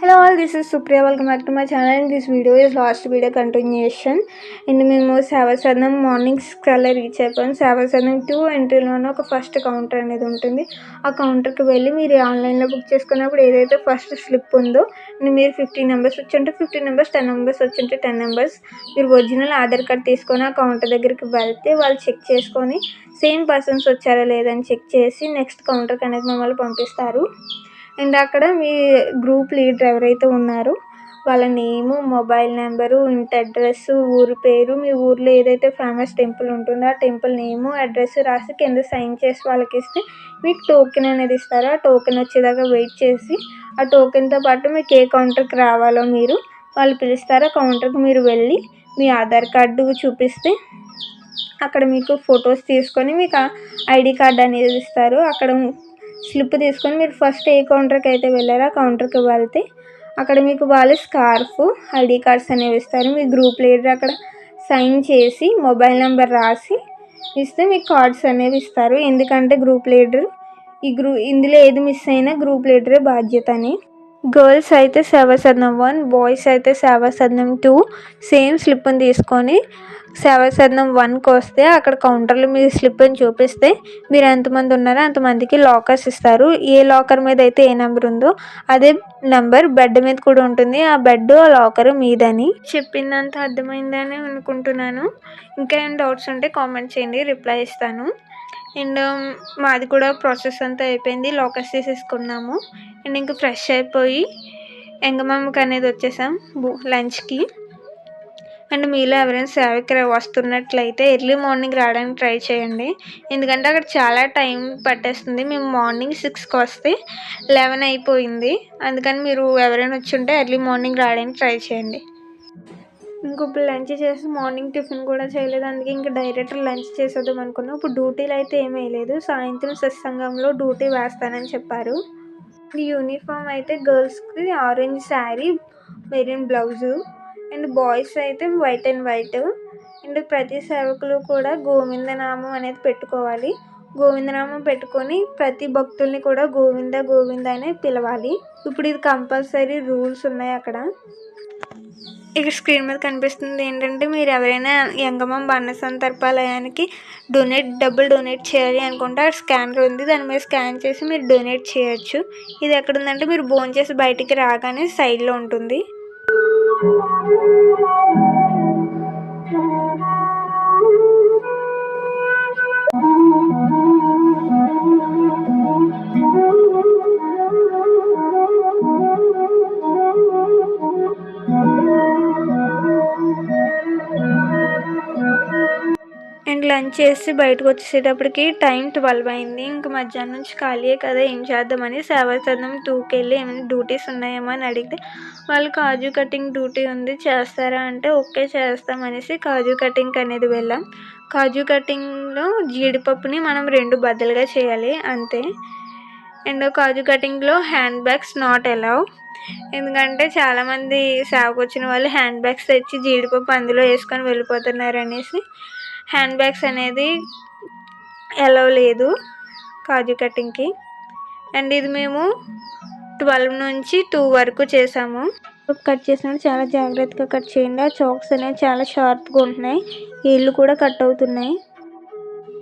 Hello all this is Supriya. Welcome back to my channel and this video is last video continuation and మేము Sevasadanam morning కల్లా reach అయిపోయాం సేవసదనం two ఎంట్రీలోనే ఒక first counter అనేది ఉంటుంది. ఆ కౌంటర్కి వెళ్ళి మీరు ఆన్లైన్లో బుక్ చేసుకున్నప్పుడు ఏదైతే ఫస్ట్ స్లిప్ ఉందో అండ్ మీరు ఫిఫ్టీన్ నెంబర్స్ వచ్చింటే ఫిఫ్టీన్ నెంబర్స్ టెన్ నెంబర్స్ వచ్చింటే టెన్ నెంబర్స్ మీరు ఒరిజినల్ ఆధార్ కార్డ్ తీసుకొని ఆ కౌంటర్ దగ్గరికి వెళ్తే వాళ్ళు చెక్ చేసుకొని సేమ్ పర్సన్స్ వచ్చారా లేదని చెక్ చేసి నెక్స్ట్ కౌంటర్కి అనేది మమ్మల్ని పంపిస్తారు. అండ్ అక్కడ మీ గ్రూప్ లీడర్ ఎవరైతే ఉన్నారో వాళ్ళ నేము మొబైల్ నెంబరు ఇంటి అడ్రస్ ఊరి పేరు మీ ఊర్లో ఏదైతే ఫేమస్ టెంపుల్ ఉంటుందో ఆ టెంపుల్ నేము అడ్రస్ రాసి కింద సైన్ చేసి వాళ్ళకి ఇస్తే మీకు టోకెన్ అనేది ఇస్తారు. ఆ టోకెన్ వచ్చేదాకా వెయిట్ చేసి ఆ టోకెన్తో పాటు మీకు ఏ కౌంటర్కి రావాలో మీరు వాళ్ళు పిలుస్తారు. ఆ కౌంటర్కి మీరు వెళ్ళి మీ ఆధార్ కార్డు చూపిస్తే అక్కడ మీకు ఫొటోస్ తీసుకొని మీకు ఐడి కార్డ్ అనేది ఇస్తారు. అక్కడ స్లిప్ తీసుకొని మీరు ఫస్ట్ ఏ కౌంటర్కి అయితే వెళ్ళారో ఆ కౌంటర్కి వెళ్తే అక్కడ మీకు వాళ్ళు స్కార్ఫ్ ఐడి కార్డ్స్ అనేవి ఇస్తారు. మీ గ్రూప్ లీడర్ అక్కడ సైన్ చేసి మొబైల్ నెంబర్ రాసి ఇస్తే మీకు కార్డ్స్ అనేవి ఇస్తారు. ఎందుకంటే గ్రూప్ లీడర్ ఈ గ్రూ ఇందులో ఏది మిస్ అయినా గ్రూప్ లీడరే బాధ్యత అని. గర్ల్స్ అయితే సేవాసదనం వన్ బాయ్స్ అయితే సేవాసదనం టూ. సేమ్ స్లిప్ని తీసుకొని సేవాసదనం వన్కి వస్తే అక్కడ కౌంటర్లో మీ స్లిప్ని చూపిస్తే మీరు ఎంతమంది ఉన్నారో అంతమందికి లాకర్స్ ఇస్తారు. ఏ లాకర్ మీద అయితే ఏ నెంబర్ ఉందో అదే నెంబర్ బెడ్ మీద కూడా ఉంటుంది. ఆ బెడ్ ఆ లాకర్ మీదని. చెప్పిందంత అర్థమైందని అనుకుంటున్నాను. ఇంకా ఏం డౌట్స్ ఉంటే కామెంట్ చేయండి రిప్లై ఇస్తాను. అండ్ మాది కూడా ప్రాసెస్ అంతా అయిపోయింది. లోకస్ తీసేసుకున్నాము. అండ్ ఇంకా ఫ్రెష్ అయిపోయి ఎంగమామకి అనేది వచ్చేసాం లంచ్కి. అండ్ మీలో ఎవరైనా సేవకి వస్తున్నట్లయితే ఎర్లీ మార్నింగ్ రావడానికి ట్రై చేయండి. ఎందుకంటే అక్కడ చాలా టైం పట్టేస్తుంది. మేము మార్నింగ్ సిక్స్కి వస్తే లెవెన్ అయిపోయింది. అందుకని మీరు ఎవరైనా వచ్చి ఉంటే ఎర్లీ మార్నింగ్ రావడానికి ట్రై చేయండి. ఇంకొప్పుడు లంచ్ చేసి మార్నింగ్ టిఫిన్ కూడా చేయలేదు. అందుకే ఇంకా డైరెక్ట్ లంచ్ చేసేద్దాం అనుకున్నాం. ఇప్పుడు డ్యూటీలు అయితే ఏమీ వేయలేదు. సాయంత్రం సత్సంగంలో డ్యూటీ వేస్తానని చెప్పారు. యూనిఫామ్ అయితే గర్ల్స్కి orange sari marine blouse and boys అయితే వైట్ అండ్ వైట్ అండ్ ప్రతి సేవకులు కూడా గోవిందనామం అనేది పెట్టుకోవాలి. గోవిందనామం పెట్టుకొని ప్రతి భక్తుల్ని కూడా గోవింద గోవింద అనే పిలవాలి. ఇప్పుడు ఇది కంపల్సరీ రూల్స్ ఉన్నాయి అక్కడ. ఇక్కడ స్క్రీన్ మీద కనిపిస్తుంది ఏంటంటే మీరు ఎవరైనా యంగమం బండ సంతర్పాలయానికి డొనేట్ డబ్బులు డొనేట్ చేయాలి అనుకుంటే ఆ స్కానర్ ఉంది. దాని మీద స్కాన్ చేసి మీరు డొనేట్ చేయొచ్చు. ఇది ఎక్కడ ఉందంటే మీరు భోజనం చేసి బయటికి రాగానే సైడ్లో ఉంటుంది. లంచ్ చేసి బయటకు వచ్చేసేటప్పటికి టైం ట్వెల్వ్ అయింది. ఇంక మధ్యాహ్నం నుంచి ఖాళీయే కదా ఏం చేద్దామని సేవాసదనం టూకి ఏమైనా డ్యూటీస్ ఉన్నాయేమో అని అడిగితే వాళ్ళు కాజు కటింగ్ డ్యూటీ ఉంది చేస్తారా? అంటే ఓకే చేస్తామనేసి కాజు కటింగ్ అనేది వెళ్ళాం. కాజు కటింగ్లో జీడిపప్పుని మనం రెండు బద్దలుగా చేయాలి అంతే. అండ్ కాజు కటింగ్లో హ్యాండ్ బ్యాగ్స్ నాట్ అలౌ ఎందుకంటే చాలామంది సేవకు వచ్చిన వాళ్ళు హ్యాండ్ బ్యాగ్స్ తెచ్చి జీడిపప్పు అందులో వేసుకొని వెళ్ళిపోతున్నారు అనేసి హ్యాండ్ బ్యాగ్స్ అనేది ఎలవ్ లేదు కాజు కటింగ్కి. అండ్ ఇది మేము ట్వెల్వ్ నుంచి టూ వరకు చేసాము. కట్ చేసినప్పుడు చాలా జాగ్రత్తగా కట్ చేయండి. ఆ చాక్స్ అనేవి చాలా షార్ప్గా ఉంటున్నాయి. ఏళ్ళు కూడా కట్ అవుతున్నాయి.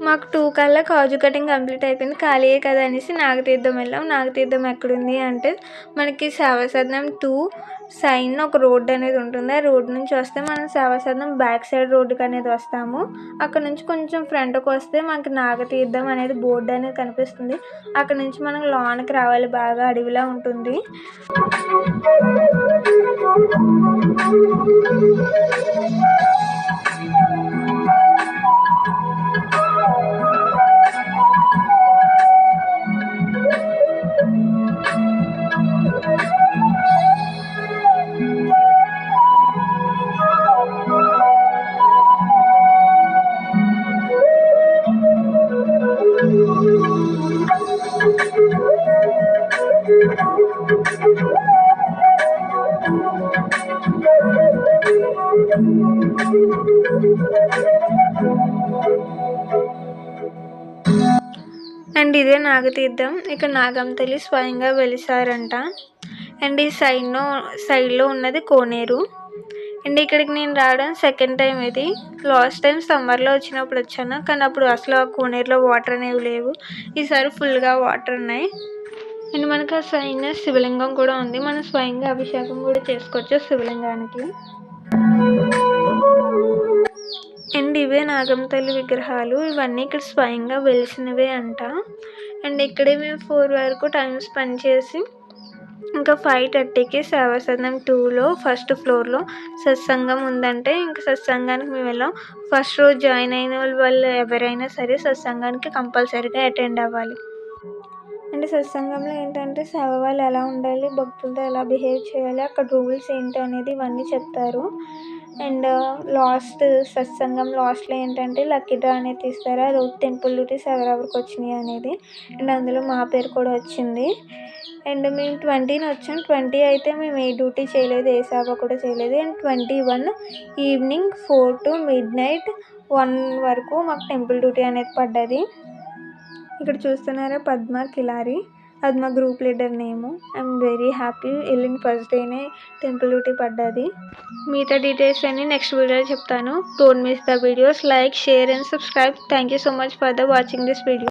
మాకు టూ కల్లా కాజు కటింగ్ కంప్లీట్ అయిపోయింది. ఖాళీయే కదా అనేసి నాగతీర్థం వెళ్ళాం. నాగతీర్థం ఎక్కడుంది అంటే మనకి సేవాసదనం టూ సైన్ ఒక రోడ్డు అనేది ఉంటుంది. ఆ రోడ్డు నుంచి వస్తే మనం సేవాసదనం బ్యాక్ సైడ్ రోడ్డుకి అనేది వస్తాము. అక్కడ నుంచి కొంచెం ఫ్రంట్కి వస్తే మనకి నాగతీర్థం అనేది బోర్డు అనేది కనిపిస్తుంది. అక్కడ నుంచి మనం లోనికి రావాలి. బాగా అడవిలా ఉంటుంది. అండ్ ఇదే నాగతీర్థం. ఇక్కడ నాగంతల్లి స్వయంగా వెలిసారంట. అండ్ ఈ సైడ్లో సైడ్లో ఉన్నది కోనేరు. అండ్ ఇక్కడికి నేను రావడం సెకండ్ టైం ఇది. లాస్ట్ టైం సమ్మర్లో వచ్చినప్పుడు వచ్చాను. కానీ అప్పుడు అసలు ఆ కోనేరులో వాటర్ అనేవి లేవు. ఈసారి ఫుల్గా వాటర్ ఉన్నాయి. అండ్ మనకు ఆ స్వయంగా శివలింగం కూడా ఉంది. మనం స్వయంగా అభిషేకం కూడా చేసుకోవచ్చు శివలింగానికి. అండ్ ఇవే నాగంతల్లి విగ్రహాలు. ఇవన్నీ ఇక్కడ స్వయంగా వెలిసినవే అంట. అండ్ ఇక్కడే మేము ఫోర్ వరకు టైం స్పెండ్ చేసి ఇంకా ఫైవ్ థర్టీకి సేవాసదనం టూలో ఫస్ట్ ఫ్లోర్లో సత్సంగం ఉందంటే ఇంకా సత్సంగానికి మేము వెళ్ళాం. ఫస్ట్ రోజు జాయిన్ అయిన వాళ్ళు ఎవరైనా సరే సత్సంగానికి కంపల్సరీగా అటెండ్ అవ్వాలి. అంటే సత్సంగంలో ఏంటంటే సేవ వాళ్ళు ఎలా ఉండాలి భక్తులతో ఎలా బిహేవ్ చేయాలి అక్కడ రూల్స్ ఏంటి అనేది ఇవన్నీ చెప్తారు. అండ్ లాస్ట్ సత్సంగం లాస్ట్లో ఏంటంటే లక్కీ డ్రా అనేది తీస్తారు. అది టెంపుల్ డ్యూటీస్ ఎవరెవరికి వచ్చినాయి అనేది. అండ్ అందులో మా పేరు కూడా వచ్చింది. అండ్ మేము ట్వంటీని వచ్చాం. ట్వంటీ అయితే మేము ఏ డ్యూటీ చేయలేదు ఏ సేవ కూడా చేయలేదు. And twenty one evening four to midnight one వరకు మాకు టెంపుల్ డ్యూటీ అనేది పడ్డది. ఇక్కడ చూస్తున్నారా? పద్మ కిలారి. అది మా group leader name. I'm very happy. వెళ్ళిన ఫస్ట్ డేనే టెంపుల్ డ్యూటీ పడ్డది. మిగతా డీటెయిల్స్ అన్ని నెక్స్ట్ వీడియోలో చెప్తాను. Don't miss the videos. Like share and subscribe. Thank you so much for the watching this video.